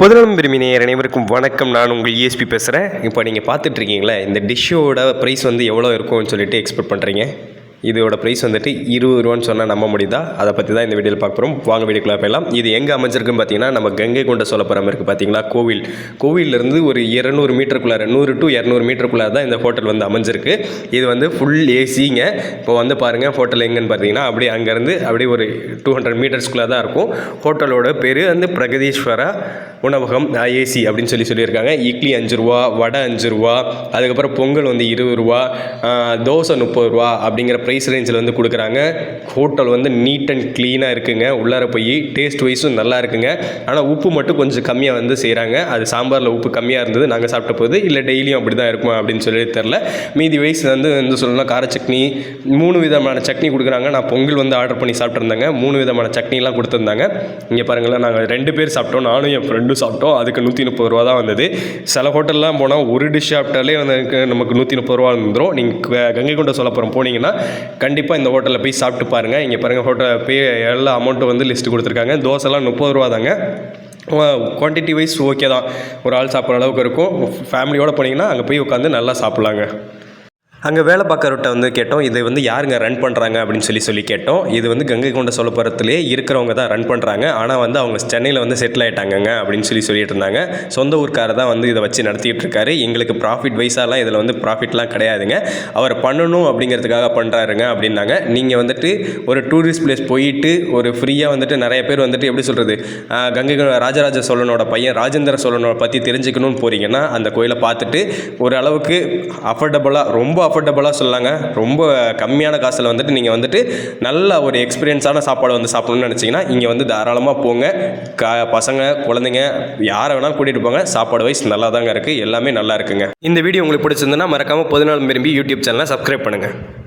பொதுநலம் விரும்பி நேயர் அனைவருக்கும் வணக்கம். நான் உங்கள் இஎஸ்பி பேசுகிறேன் இப்போ நீங்கள் பார்த்துட்ருக்கீங்களே இந்த டிஷ்ஷோட ப்ரைஸ் வந்து எவ்வளோ இருக்கும்னு சொல்லிட்டு எக்ஸ்பெக்ட் பண்ணுறீங்க இதோட ப்ரைஸ் வந்துட்டு இருபது ரூபான்னு சொன்னால் நம்ப முடியுதா? அதை பற்றி தான் இந்த வீடியோவில் பார்க்க போகிறோம் வாங்க வீடியோக்குள்ளே போயிடலாம். இது எங்கே அமைஞ்சிருக்குன்னு பார்த்தீங்கன்னா நம்ம கங்கை கொண்ட சோழபுரம் இருக்குது பார்த்தீங்களா? கோவில். கோவிலேருந்து ஒரு இரநூறு மீட்டருக்குள்ளார நூறு டு இரநூறு மீட்டருக்குள்ளே தான் இந்த ஹோட்டல் வந்து அமைஞ்சிருக்கு. இது வந்து ஃபுல் ஏசிங்க இப்போ வந்து பாருங்கள் ஹோட்டல் எங்கேன்னு பார்த்தீங்கன்னா அப்படியே அங்கேருந்து அப்படியே ஒரு டூ ஹண்ட்ரட் மீட்டர்ஸ்குள்ளே தான் இருக்கும். ஹோட்டலோட பேர் வந்து பிரகதீஸ்வரா உணவகம் ஏசி அப்படின்னு சொல்லி சொல்லியிருக்காங்க. இட்லி அஞ்சு ரூபா வடை அஞ்சு ரூபா அதுக்கப்புறம் பொங்கல் வந்து இருபது ரூபா தோசை முப்பது ரூபா அப்படிங்கிற ப்ரைஸ் ரேஞ்சில் வந்து கொடுக்குறாங்க. ஹோட்டல் வந்து நீட் அண்ட் க்ளீனாக இருக்குங்க. உள்ளார போய் டேஸ்ட் வைஸும் நல்லா இருக்குங்க. ஆனால் உப்பு மட்டும் கொஞ்சம் கம்மியாக வந்து செய்கிறாங்க அது சாம்பாரில் உப்பு கம்மியாக இருந்தது நாங்கள் சாப்பிட்ட போது இல்லை டெய்லியும் அப்படி தான் இருக்குமா அப்படின்னு சொல்லி தெரில மீதி வயசு வந்து வந்து சொல்லணும்னா கார சட்னி மூணு விதமான சட்னி கொடுக்குறாங்க. நான் பொங்கல் வந்து ஆர்டர் பண்ணி சாப்பிட்ருந்தாங்க மூணு விதமான சட்னிலாம் கொடுத்துருந்தாங்க. இங்கே பாருங்களேன் நாங்கள் ரெண்டு பேர் சாப்பிட்டோம். நானும் என் ஃப்ரெண்டும் சாப்பிட்டோம். அதுக்கு நூற்றி முப்பது ரூபா தான் வந்தது. சில ஹோட்டல்லாம் போனால் ஒரு டிஷ் சாப்பிட்டாலே வந்து எனக்கு நமக்கு நூற்றி முப்பது ரூபா வந்துடும் நீங்கள் கங்கை கொண்ட சொல்லப்புறம் போனீங்கன்னா கண்டிப்பாக இந்த ஹோட்டலில் போய் சாப்பிட்டு பாருங்கள் இங்கே பாருங்கள் ஹோட்டல் போய் எல்லா அமௌண்ட்டும் வந்து லிஸ்ட்டு கொடுத்துருக்காங்க. தோசைலாம் முப்பது ரூபா தாங்க. குவான்டிட்டி வைஸ் ஓகே தான். ஒரு ஆள் சாப்பிட்ற அளவுக்கு இருக்கும். ஃபேமிலியோடு போனீங்கன்னா அங்கே போய் உட்காந்து நல்லா சாப்பிட்லாங்க. அங்கே வேலை பார்க்குறவர்கிட்ட வந்து கேட்டோம் இதை வந்து யாருங்க ரன் பண்ணுறாங்க அப்படின்னு சொல்லி சொல்லி கேட்டோம். இது வந்து கங்கை கொண்ட சோழபுரத்துலேயே இருக்கிறவங்க தான் ரன் பண்ணுறாங்க ஆனால் வந்து அவங்க சென்னையில் வந்து செட்டில் ஆகிட்டாங்கங்க அப்படின்னு சொல்லி சொல்லிட்டு இருந்தாங்க. சொந்த ஊர்க்காரர் தான் வந்து இதை வச்சு நடத்திட்டு இருக்காரு. எங்களுக்கு ப்ராஃபிட் வைஸாலாம் இதில் வந்து ப்ராஃபிட்லாம் கிடையாதுங்க. அவர் பண்ணணும் அப்படிங்கிறதுக்காக பண்ணுறாருங்க அப்படின்னாங்க. நீங்கள் வந்துட்டு ஒரு டூரிஸ்ட் பிளேஸ் போயிட்டு ஒரு ஃப்ரீயாக வந்துட்டு நிறைய பேர் வந்துட்டு எப்படி சொல்கிறது கங்கை ராஜராஜ சோழனோட பையன் ராஜேந்திர சோழனோட பற்றி தெரிஞ்சுக்கணும்னு போகிறீங்கன்னா அந்த கோயிலை பார்த்துட்டு ஒரு அளவுக்கு அஃபோர்டபுளாக ரொம்ப அஃபோர்டபுளாக சொல்லலாங்க ரொம்ப கம்மியான காசில் வந்துட்டு நீங்கள் வந்துட்டு நல்ல ஒரு எக்ஸ்பீரியன்ஸான சாப்பாடு வந்து சாப்பிடணும்னு நினச்சிங்கன்னா இங்கே வந்து தாராளமாக போங்க. க பசங்க குழந்தைங்க யாரை வேணாலும் கூட்டிகிட்டு போங்க. சாப்பாடு வைஸ் நல்லா தாங்க இருக்குது எல்லாமே நல்லா இருக்குங்க. இந்த வீடியோ உங்களுக்கு பிடிச்சிருந்தனா மறக்காமல் பதினாலு விரும்பி யூடியூப் சேனலை சப்ஸ்கிரைப் பண்ணுங்கள்